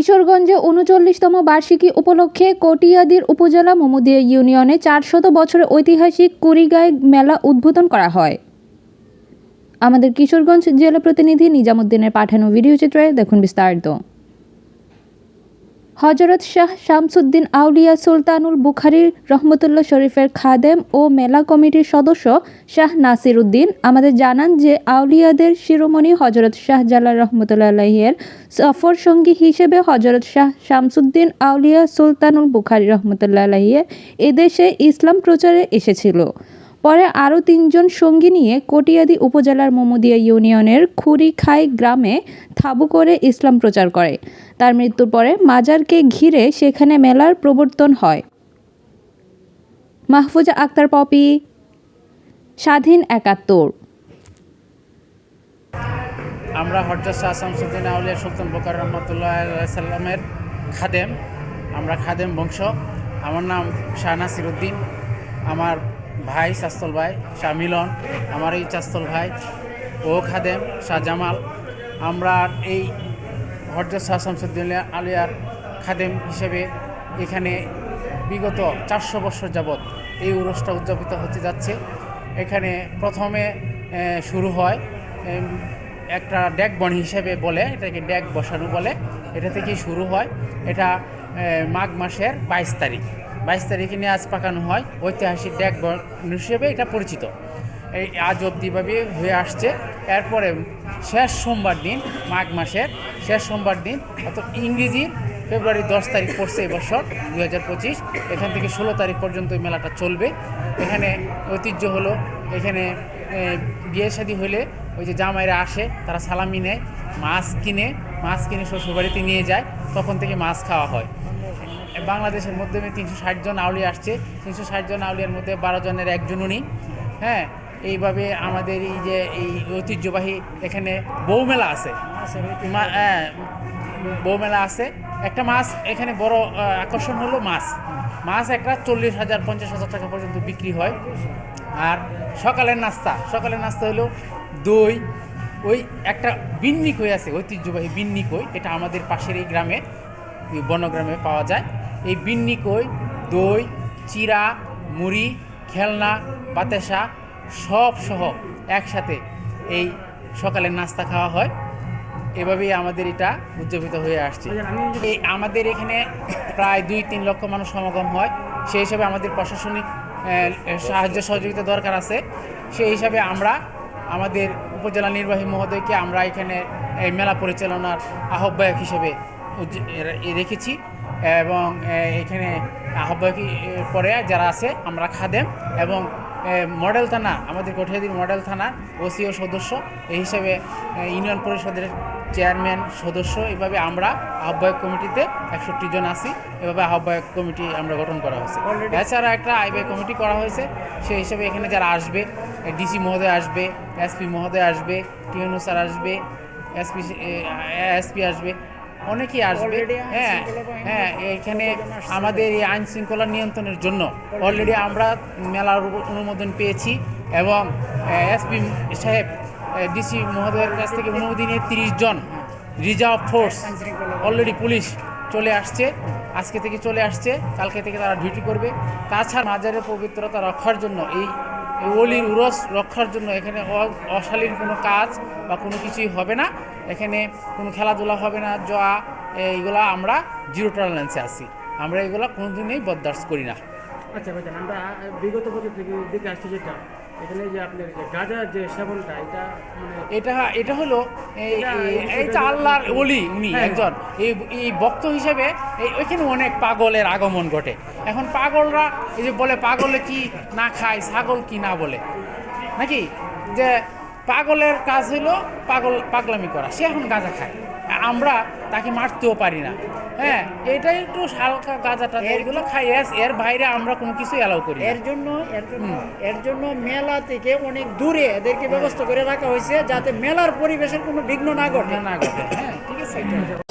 কিশোরগঞ্জে উনচল্লিশতম বার্ষিকী উপলক্ষে কটিয়াদির উপজেলা মমুদিয়া ইউনিয়নে চারশত বছরের ঐতিহাসিক কুড়িগায় মেলা উদ্বোধন করা হয়। আমাদের কিশোরগঞ্জ জেলা প্রতিনিধি নিজামুদ্দিনের পাঠানো ভিডিও চিত্রে দেখুন বিস্তারিত। হজরত শাহ শামসুদ্দিন আউলিয়া সুলতানুল বুখারী রহমতুল্লাহ শরীফের খাদেম ও মেলা কমিটির সদস্য শাহ নাসির উদ্দিন আমাদের জানান যে আউলিয়াদের শিরোমণি হজরত শাহ জালাল রহমতুল্লাহের সফর সঙ্গী হিসেবে হজরত শাহ শামসুদ্দিন আউলিয়া সুলতানুল বুখারি বুখারী রহমতুল্লাহিয়ে এদেশে ইসলাম প্রচারে এসেছিল। পরে আরও তিনজন সঙ্গী নিয়ে কটিয়াদি উপজেলার মমুদিয়া ইউনিয়নের খুরিখাই গ্রামে থাবু করে ইসলাম প্রচার করে। তার মৃত্যুর পরে মাজারকে ঘিরে সেখানে মেলার প্রবর্তন হয়। মাহফুজা আক্তার, পপি, স্বাধীন একাত্তর। আমরা হরজত শাহ শামসুদ্দিন আউলিয়া সুলতান বকার রহমতুল্লাহ সাল্লামের খাদেম। আমরা খাদেম বংশ। আমার নাম শাহ নাসির উদ্দিন আমার ভাই চাস্তল ভাই শাহ মিলন আমার এই চাস্তল ভাই, ও খাদেম, শাহ জামাল। আমরা এই হরজত শাহ শামসুদ্দিন আলিয়ার খাদেম হিসেবে এখানে বিগত চারশো বছর যাবৎ এই উরসটা উদযাপিত হতে যাচ্ছে। এখানে প্রথমে শুরু হয় একটা ড্যাক বন হিসেবে বলে, এটাকে ড্যাক বসানো বলে। এটা থেকেই শুরু হয়। এটা মাঘ মাসের বাইশ তারিখ। বাইশ তারিখে নিয়ে আজ পাকানো হয়। ঐতিহাসিক ড্যাক বন হিসেবে এটা পরিচিত। এই আজ অবধিভাবে হয়ে আসছে। এরপরে শেষ সোমবার দিন, মাঘ মাসের শেষ সোমবার দিন, অর্থাৎ ইংরেজির ফেব্রুয়ারি দশ তারিখ পড়ছে এবছর দু হাজার পঁচিশ। এখান থেকে ষোলো তারিখ পর্যন্ত এই মেলাটা চলবে। এখানে ঐতিহ্য হলো, এখানে বিয়ে শাদী হলে ওই যে জামাইরা আসে, তারা সালামি নেয়, মাছ কিনে মাছ কিনে শ্বশুরবাড়িতে নিয়ে যায়, তখন থেকে মাছ খাওয়া হয়। বাংলাদেশের মধ্যে তিনশো ষাট জন আউলি আসছে। তিনশো ষাট জন আউলিয়ার মধ্যে বারো জনের একজন উনি। হ্যাঁ এইভাবে আমাদের এই যে এই ঐতিহ্যবাহী এখানে বৌমেলা আছে। হ্যাঁ, বৌমেলা আছে। একটা মাছ এখানে বড় আকর্ষণ হলো মাছ। মাছ একটা চল্লিশ হাজার পঞ্চাশ হাজার টাকা পর্যন্ত বিক্রি হয়। আর সকালের নাস্তা সকালের নাস্তা হলো দই। ওই একটা বিন্নি কই আছে ঐতিহ্যবাহী বিন্নি কই এটা আমাদের পাশের এই গ্রামে। বনগ্রামে পাওয়া যায়। এই বিন্নি কই, দই, চিরা, মুড়ি, খেলনা বাতাসা সব সহ একসাথে এই সকালের নাস্তা খাওয়া হয়। এভাবেই আমাদের এটা উদযাপিত হয়ে আসছে। এই আমাদের এখানে প্রায় দুই তিন লক্ষ মানুষ সমাগম হয়। সেই হিসাবে আমাদের প্রশাসনিক সাহায্য সহযোগিতা দরকার আছে। সেই হিসাবে আমরা আমাদের উপজেলা নির্বাহী মহোদয়কে আমরা এখানে এই মেলা পরিচালনার আহ্বায়ক হিসেবে রেখেছি। এবং এখানে আহ্বায়ক পরে যারা আছে আমরা খাদেম। এবং মডেল থানা আমাদের কঠিয়াদির মডেল থানার ওসিও সদস্য। এই হিসাবে ইউনিয়ন পরিষদের চেয়ারম্যান সদস্য। এভাবে আমরা আহ্বায়ক কমিটিতে একষট্টি জন আছি। এভাবে আহ্বায়ক কমিটি আমরা গঠন করা হয়েছে। এছাড়া একটা আহ্বায়ক কমিটি করা হয়েছে। সেই হিসাবে এখানে যারা আসবে ডিসি মহোদয় আসবে এসপি মহোদয় আসবে টিএনও স্যার আসবে এসপি এসপি আসবে। অনেকেই আসবে। হ্যাঁ হ্যাঁ এখানে আমাদের এই আইন শৃঙ্খলা নিয়ন্ত্রণের জন্য অলরেডি আমরা মেলার অনুমোদন পেয়েছি এবং এসপি সাহেব ডিসি মহোদয়ের কাছ থেকে অনুমতি নিয়ে তিরিশ জন রিজার্ভ ফোর্স অলরেডি পুলিশ চলে আসছে। আজকে থেকে চলে আসছে কালকে থেকে তারা ডিউটি করবে। তাছাড়া মাজারের পবিত্রতা রক্ষার জন্য এই এই অলির উরস রক্ষার জন্য এখানে অশালীন কোনো কাজ বা কোনো কিছুই হবে না। এখানে কোনো খেলাধুলা হবে না, জয়া এইগুলা আমরা জিরো টলারেন্সে আসি আমরা এগুলো কোনোদিনই বরদাস্ত করি না। আচ্ছা আমরা বিগত বছর থেকে দেখে আসছি যেটা এখানে যে আপনার যে গাঁজা যে সেবনটা এটা মানে এটা এটা হলো এই এটা- এই- এই আল্লাহর অলি উনি হ্যাঁ। একজন। এই এই ভক্ত হিসেবে ওইখানে অনেক পাগলের আগমন ঘটে। এখন পাগলরা এই যে বলে পাগলে কি না খায় ছাগল কি না বলে? নাকি? যে পাগলের কাজ হলো পাগল পাগলামি করা। সে এখন গাঁজা খায়। আমরা তাকে মারতেও পারি না। হ্যাঁ এটাই একটু হালকা গাঁজাটা এগুলো খাই এর- এর বাইরে আমরা কোনো কিছু অ্যালাউ করি এর জন্য এর জন্য এর জন্য মেলা থেকে অনেক দূরে এদেরকে ব্যবস্থা করে রাখা হয়েছে যাতে মেলার পরিবেশের কোনো বিঘ্ন না ঘটে। না না ঘটে। হ্যাঁ ঠিক আছে।